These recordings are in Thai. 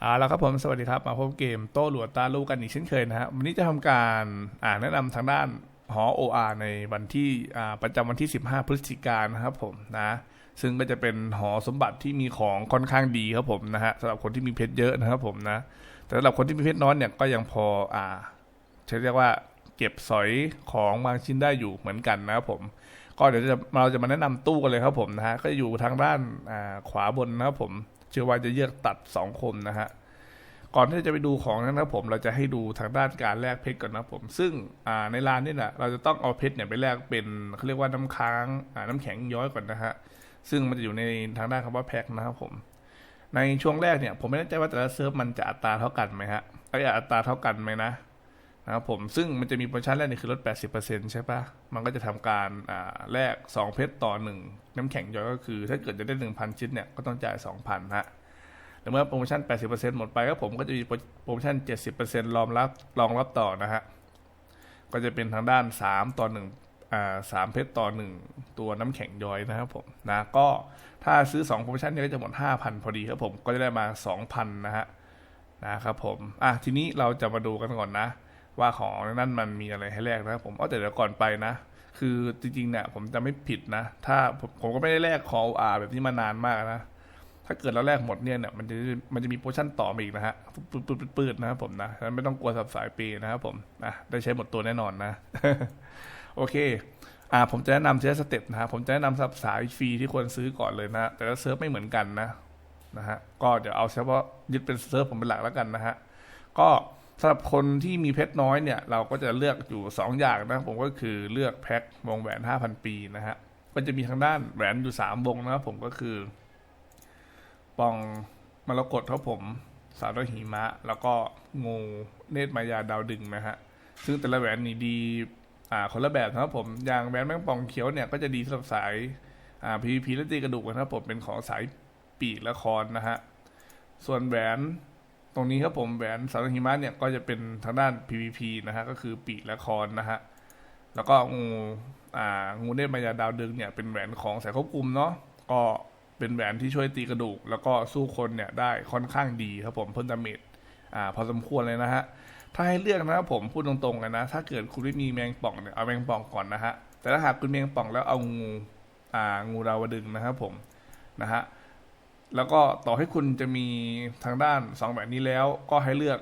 เอาละครับผมสวัสดีครับ มาพบเกมโต้หลวดตาลูกกันอีกเช่นเคยนะฮะวันนี้จะทำการอ่าแนะนำทางด้านหอ OR ในวันที่อ่าประจำวันที่ 15 พฤศจิกายนนะครับผมนะซึ่งก็จะเป็นหอสมบัติที่มีของค่อนข้างดีครับผมนะฮะสำหรับคนที่มีเพชรเยอะนะครับผมนะแต่สำหรับคนที่มีเพชรน้อยเนี่ยก็ยังพออ่าใช้เรียกว่าเก็บสอยของบางชิ้นได้อยู่เหมือนกันนะครับผมก็เดี๋ยวจะเราจะมาแนะนำตู้กันเลยครับผมนะฮะก็อยู่ทางด้านอ่าขวาบนนะครับผม ชื่อว่าจะเลือกตัด2คมนะฮะก่อนที่จะไปดูของนะครับผมเราจะให้ดูทางด้านการแลกเพชรก่อนนะครับผม ซึ่งในร้านนี่แหละเราจะต้องเอาเพชรเนี่ยไปแลกเป็นเขาเรียกว่าน้ำค้างน้ำแข็งย้อยก่อนนะฮะซึ่งมันจะอยู่ในทางด้านคำว่าแพ็คนะครับผมในช่วงแรกเนี่ยผมไม่แน่ใจว่าแต่ละเซิร์ฟมันจะอัตราเท่ากันไหมฮะไออัตราเท่ากันไหมนะ นะครับผมซึ่งมันจะมีโปรโมชั่นแรกนี่คือลด 80%ใช่ปะมันก็จะทำการแลก2 เพชรต่อ 1 น้ำแข็งย้อยก็คือ ถ้าเกิดจะได้ 1,000 ชิ้นเนี่ยก็ต้องจ่าย 2,000ฮะแต่เมื่อโปรโมชั่น 80%หมดไปก็ผมก็จะมีโปรโมชั่น 70%รองรับรองรับต่อนะฮะก็จะเป็นทางด้าน 3 ต่อ1อ่า3เพชรต่อ 1 ตัวน้ำแข็งย้อยนะครับผมนะก็ถ้าซื้อ 2 โปรโมชั่นนี้ก็จะหมด 5,000 พอดีครับผมก็จะได้มา 2,000 นะฮะนะครับผมอะทีนี้เราจะมาดูกันก่อนนะ ว่าของนั่นมันมีอะไรให้แลกนะครับผมเอาแต่เดี๋ยวก่อนไปนะ คือจริงๆเนี่ยผมจะไม่ผิดนะ ถ้าผมก็ไม่ได้แลกคออาแบบนี้มานานมากนะถ้าเกิดเราแลกหมดเนี่ยเนี่ยมันจะมันจะมีโปรชั่นต่อมาอีกนะฮะปืดปืดปืดนะครับผมนะฉะนั้นไม่ต้องกลัวสับสายปีนะครับผมนะได้ใช้หมดตัวแน่นอนนะ โอเคอ่าผมจะแนะนำเช้สเต็ปนะฮะผมจะแนะนำสับสายฟรีที่ควรซื้อก่อนเลยนะแต่ละเซิร์ฟไม่เหมือนกันนะนะฮะก็เดี๋ยวเอาเฉพาะยึดเป็นเซิร์ฟผมเป็นหลักแล้วกันนะฮะก็ สำหรับคนที่มีเพชรน้อยเนี่ยเราก็จะเลือกอยู่ 2 อย่างนะผมก็คือเลือกแพ็ควงแหวน 5,000 ปีนะฮะก็จะมีทางด้านแหวนอยู่ 3 วงนะครับผมก็คือปองมรกตครับผมสาวดหิมะ แล้วก็งูเนตรมายาดาวดึงนะฮะซึ่งแต่ละแหวนนี่ดีอ่าคนละแบบนะครับผมอย่างแหวนแมงปองเขียวเนี่ยก็จะดีสำหรับสายอ่าพีพีและตีกระดูกนะครับผมเป็นของสายปีกละคอนนะฮะส่วนแหวน ตรงนี้ครับผมแหวนสาวดหิมะเนี่ยก็จะเป็นทางด้าน PVP นะฮะก็คือปีกและคอนนะฮะแล้วก็งูอ่างูเนตรมายาดาวดึงเนี่ยเป็นแหวนของสายควบคุมเนาะก็เป็นแหวนที่ช่วยตีกระดูก แล้วก็สู้คนเนี่ยได้ค่อนข้างดีครับผมเพิ่มดาเมจอ่าพอสมควรเลยนะฮะถ้าให้เลือกนะครับผมพูดตรงๆกันนะ ถ้าเกิดคุณไม่มีแมงป่องเนี่ยเอาแมงป่องก่อนนะฮะแต่ถ้าหากคุณแมงป่องแล้วเอางูอ่างูดาวดึงนะครับผมนะฮะ แล้วก็ต่อให้คุณจะมีทางด้าน2แบบนี้แล้ว ก็ให้เลือก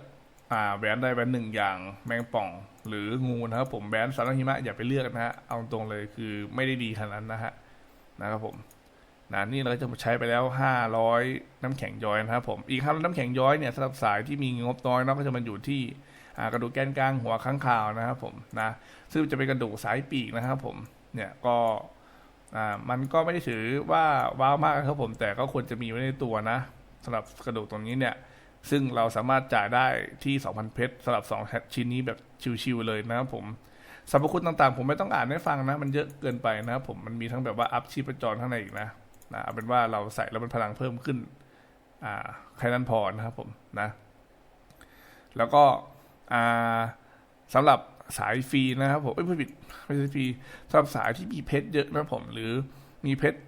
อ่าแหวนใดแหวนหนึ่งอย่างแมงป่อง หรืองูนะครับผมแหวนสารหิมะอย่าไปเลือกนะฮะเอาตรงเลยคือไม่ได้ดีขนาดนั้นนะฮะนะครับผมนะนี่เราจะใช้ไปแล้ว 500 น้ำแข็งย้อยนะครับผมอีกครับน้ำแข็งย้อยเนี่ยสำหรับสายที่มีงบน้อยเนาะก็จะมันอยู่ที่กระดูกแกนกลางหัวข้างข่าวนะครับผมนะซึ่งจะเป็นกระดูกสายปีกนะครับผมเนี่ยก็ อ่ามันก็ไม่ได้ถือว่าว้าวมากครับผมแต่ก็ควรจะมีไว้ในตัวนะสำหรับกระดูกตรงนี้เนี่ย ซึ่งเราสามารถจ่ายได้ที่ 2,000 เพชรสำหรับ 2 ชิ้นนี้แบบชิวๆเลยนะครับผมสรรพคุณต่างๆ ผมไม่ต้องอ่านให้ฟังนะ มันเยอะเกินไปนะครับผมมันมีทั้งแบบว่าอัพชีพจรข้างในอีกนะนะเอาเป็นว่าเราใส่แล้วมันพลังเพิ่มขึ้นอ่าแค่นั้นพอนะครับผมนะ แล้วก็อ่าสำหรับ สายฟรีนะครับผมไม่ผิดไม่ใช่ฟรีสำหรับสายที่มีเพชรเยอะนะผม หรือมีเพชร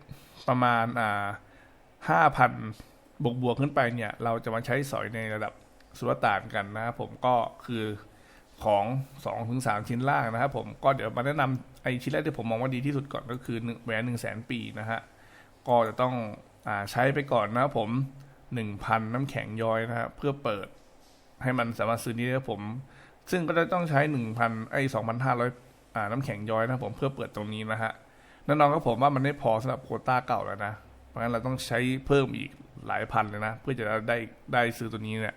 ประมาณอ่าห้าพันบวกบวกขึ้นไปเนี่ย เราจะมาใช้สอยในระดับสุลต่านกันนะครับผมก็คือของ2อถึงสชิ้นล่างนะครับผมก็เดี๋ยวมาแนะนำไอชิ้นแรกที่ผมมองว่าดีที่สุดก่อนก็คือแหวนหนึ่งแสนปีนะฮะก็จะต้องอใช้ไปก่อนนะครับผมหนึ่งพันน้ำแข็งย้อยนะครับเพื่อเปิดให้มันสามารถซื้อนี้ได้ผม ซึ่งก็จะต้องใช้หนึ่งพันไอ้สองพันห้าร้อยน้ำแข็งย้อยนะผมเพื่อเปิดตรงนี้นะฮะนั่นน้องก็ผมว่ามันไม่พอสำหรับโคต้าเก่าแล้วนะ เพราะงั้นเราต้องใช้เพิ่มอีกหลายพันเลยนะ เพื่อจะได้ได้ซื้อตัวนี้เนี่ย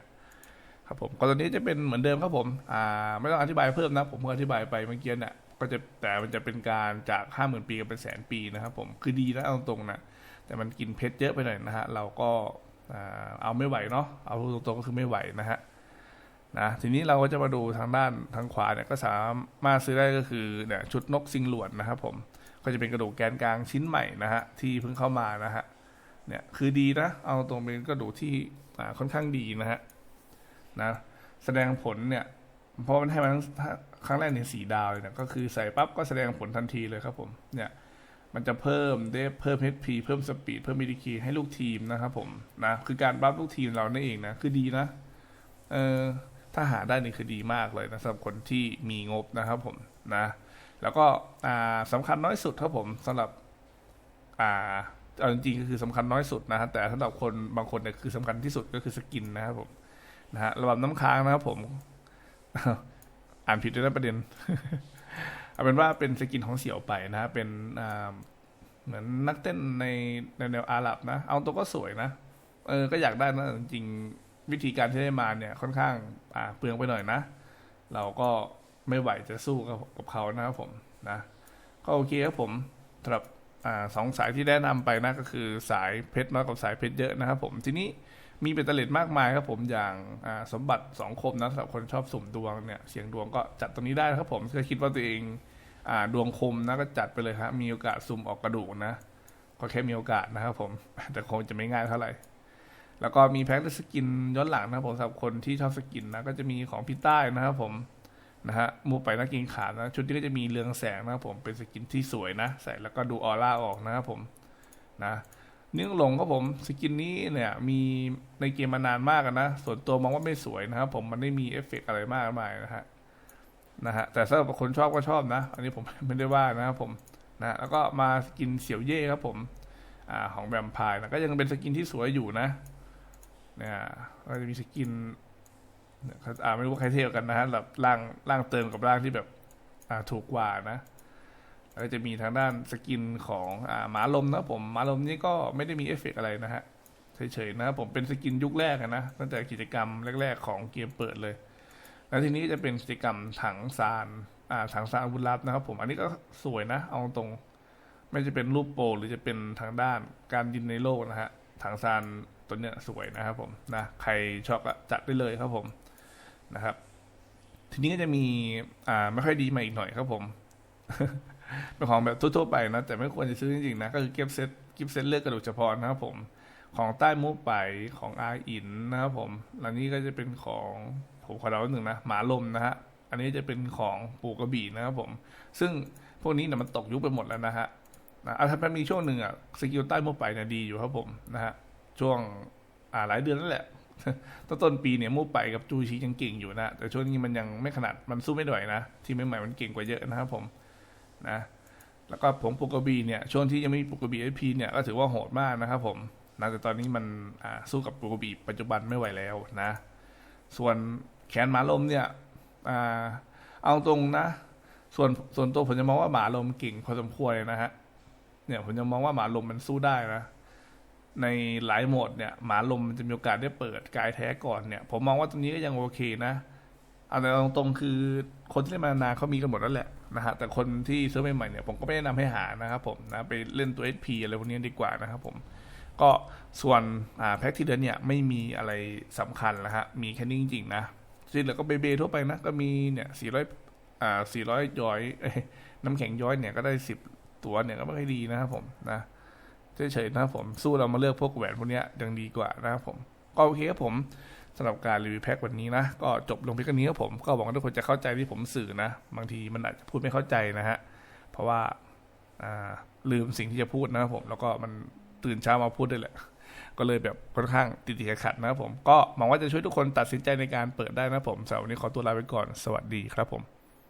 ครับผมก็ตัวนี้จะเป็นเหมือนเดิมครับผมอ่าไม่ต้องอธิบายเพิ่มนะ ผมเพิ่งอธิบายไปเมื่อกี้เนี่ยก็จะแต่มันจะเป็นการจากห้าหมื่นปีกับเป็นแสนปีนะครับผมคือดีนะเอาตรงๆนะแต่มันกินเพชรเยอะไปหน่อยนะฮะเราก็เอาไม่ไหวเนาะเอาตรงๆก็คือไม่ไหวนะฮะ นะทีนี้เราก็จะมาดูทางด้านทางขวาเนี่ยก็สามารถซื้อได้ก็คือเนี่ยชุดนกซิงหลวนนะครับผมก็จะเป็นกระดูกแกนกลางชิ้นใหม่นะฮะที่เพิ่งเข้ามานะฮะเนี่ยคือดีนะเอาตรงเป็นกระดูกที่ค่อนข้างดีนะฮะนะแสดงผลเนี่ยเพราะมันให้มันครั้งแรกในสีดาวเลยนะก็คือใส่ปั๊บก็แสดงผลทันทีเลยครับผมเนี่ยมันจะเพิ่มได้เพิ่ม HP เพิ่มสปีดเพิ่ม BDK ให้ลูกทีมนะครับผมนะคือการบัฟลูกทีมเรานั่นเองนะคือดีนะเออ ถ้าหาได้นี่คือดีมากเลยนะสำหรับคนที่มีงบนะครับผมนะ แล้วก็อ่าสำคัญน้อยสุดครับผมสำหรับอ่าเอาจริงๆก็คือสำคัญน้อยสุดนะฮะแต่สำหรับคนบางคนเนี่ยคือสำคัญที่สุดก็คือสกินนะครับผมนะฮะระบบน้ำค้างนะครับผม อ่านผิดด้วยนะประเด็น เอาเป็นว่าเป็นสกินของเสี่ยวไปนะฮะเป็นอ่าเหมือนนักเต้นในในแนวอาหรับนะ เอาตัวก็สวยนะเออก็อยากได้นะจริง วิธีการที่ได้มาเนี่ยค่อนข้างอ่าเปลืองไปหน่อยนะ เราก็ไม่ไหวจะสู้กับกับเขานะครับผมนะ ก็โอเคครับผมสำหรับอ่าสองสายที่แนะนำไปนะก็คือสายเพชรน้อยกับสายเพชรเยอะนะครับผมทีนี้มีเบ็ดเตล็ดมากมายครับผมอย่างอ่าสมบัติสองคมนะสำหรับคนชอบสุ่มดวงเนี่ยเสียงดวงก็จัดตรงนี้ได้ครับผมถ้าคิดว่าตัวเองอ่าดวงคมนะก็จัดไปเลยครับมีโอกาสสุ่มออกกระดูกนะ ก็แค่มีโอกาสนะครับผมแต่คงจะไม่ง่ายเท่าไหร่ แล้วก็มีแพ็คสกินย้อนหลังนะครับผมสำหรับคนที่ชอบสกินนะก็จะมีของพี่ใต้นะครับผมนะฮะมูไปนักกินขาดนะชุดนี้ก็จะมีเรืองแสงนะครับผมเป็นสกินที่สวยนะ ใส่แล้วก็ดูออร่าออกนะครับผมนะเนื่องหลงก็ผมสกินนี้เนี่ยมีในเกมมานานมากนะ ส่วนตัวมองว่าไม่สวยนะครับผมมันไม่มีเอฟเฟกต์อะไรมากมายนะฮะนะฮะแต่สำหรับคนชอบก็ชอบนะ อันนี้ผมไม่ได้ว่านะครับผมนะแล้วก็มาสกินเสี่ยวเย่ครับผมอ่าของแวมไพร์นะก็ยังเป็นสกินที่สวยอยู่นะ เนี่ยก็จะมีสกินเขาอ่าไม่รู้ว่าใครเทียบกันนะฮะแบบร่างร่างเติมกับร่างที่แบบ อ่าถูกกว่านะแล้วจะมีทางด้านสกินของอ่าหมาลมนะผมหมาลมนี่ก็ไม่ได้มีเอฟเฟกต์อะไรนะฮะเฉยๆนะผมเป็นสกินยุคแรกนะตั้งแต่กิจกรรมแรก ๆ ของเกมเปิดเลย แล้วทีนี้จะเป็นกิจกรรมถังซานอ่าถังซานอาวุธลับนะครับ ผมอันนี้ก็สวยนะ เอาตรงไม่จะเป็นรูปโปรหรือจะเป็นทางด้านการยินในโลกนะฮะ ถังซานตัวเนี้ยสวยนะครับผมนะใครชอบก็จัดได้เลยครับผมนะครับ ทีนี้ก็จะมีอ่าไม่ค่อยดีมาอีกหน่อยครับผมเป็นของแบบทั่วๆไปนะ แต่ไม่ควรจะซื้อจริงๆนะก็คือเก็บเซตกิฟเซตเลือกกระดูกเฉพาะนะครับผมของใต้มูไปของอาอินนะครับผมแล้วนี้ก็จะเป็นของผมขอเดาหนึ่งนะหมาลมนะฮะอันนี้จะเป็นของปูกระบี่นะครับผม ซึ่งพวกนี้เนี่ยมันตกยุคไปหมดแล้วนะฮะ นะอะถ้ามันมีช่วงหนึ่งอะสกิลใต้มูไปเนี่ยดีอยู่ครับผมนะฮะช่วงอ่าหลายเดือนนั่นแหละต้นต้นปีเนี่ยมู่ไปกับจูชียังเก่งอยู่นะแต่ช่วงนี้มันยังไม่ขนาดมันสู้ไม่ไหวนะที่ใหม่ๆมันเก่งกว่าเยอะนะครับผมนะแล้วก็ผงปุกกระบีเนี่ยช่วงที่ยังไม่มีปุกกระบีเอพีเนี่ยก็ถือว่าโหดมากนะครับผมนะแต่ตอนนี้มันอ่าสู้กับปุกกระบีปัจจุบันไม่ไหวแล้วนะ ส่วนแขนหมาลมเนี่ยอ่าเอาตรงนะ ส่วนส่วนตัวผมจะมองว่าหมาลมเก่งพอสมควรเลยนะฮะ เนี่ยผมจะมองว่าหมาลมมันสู้ได้นะ ในหลายโหมดเนี่ยหมาลมมันจะมีโอกาสได้เปิดกายแท้ก่อนเนี่ย ผมมองว่าตรงนี้ก็ยังโอเคนะเอาแต่ตรงๆคือคนที่เล่นมานานเขามีกันหมดแล้วแหละนะฮะแต่คนที่ซื้อใหม่ๆเนี่ยผมก็ไม่แนะนำให้หานะครับผมนะไปเล่นตัว SP อะไรพวกนี้ดีกว่านะครับผมก็ส่วนแพ็กที่เดินเนี่ยไม่มีอะไรสำคัญแล้วฮะมีแค่นี้จริงๆนะที่เหลือก็เบเบทั่วไปนะก็มีเนี่ย400อ่า400ย้อยเอ้ยน้ำแข็งย้อยเนี่ยก็ได้10 ตัวเนี่ยก็ไม่ค่อยดีนะครับผมนะเฉยๆนะครับผมสู้เรามาเลือกพวกแหวนพวกเนี้ยยังดีกว่านะครับผมก็โอเคครับผมสำหรับการรีวิวแพ็ควันนี้นะ ก็จบลงเพียงแค่นี้ครับผมก็หวังว่าทุกคนจะเข้าใจที่ผมสื่อนะ บางทีมันอาจจะพูดไม่เข้าใจนะฮะเพราะว่าอ่าลืมสิ่งที่จะพูดนะครับผมแล้วก็มันตื่นเช้ามาพูดด้วยแหละ ก็เลยแบบค่อนข้างติดขัดนะครับผมก็หวังว่าจะช่วยทุกคนตัดสินใจในการเปิดได้นะครับผมสำหรับวันนี้ขอตัวลาไปก่อนสวัสดีครับผม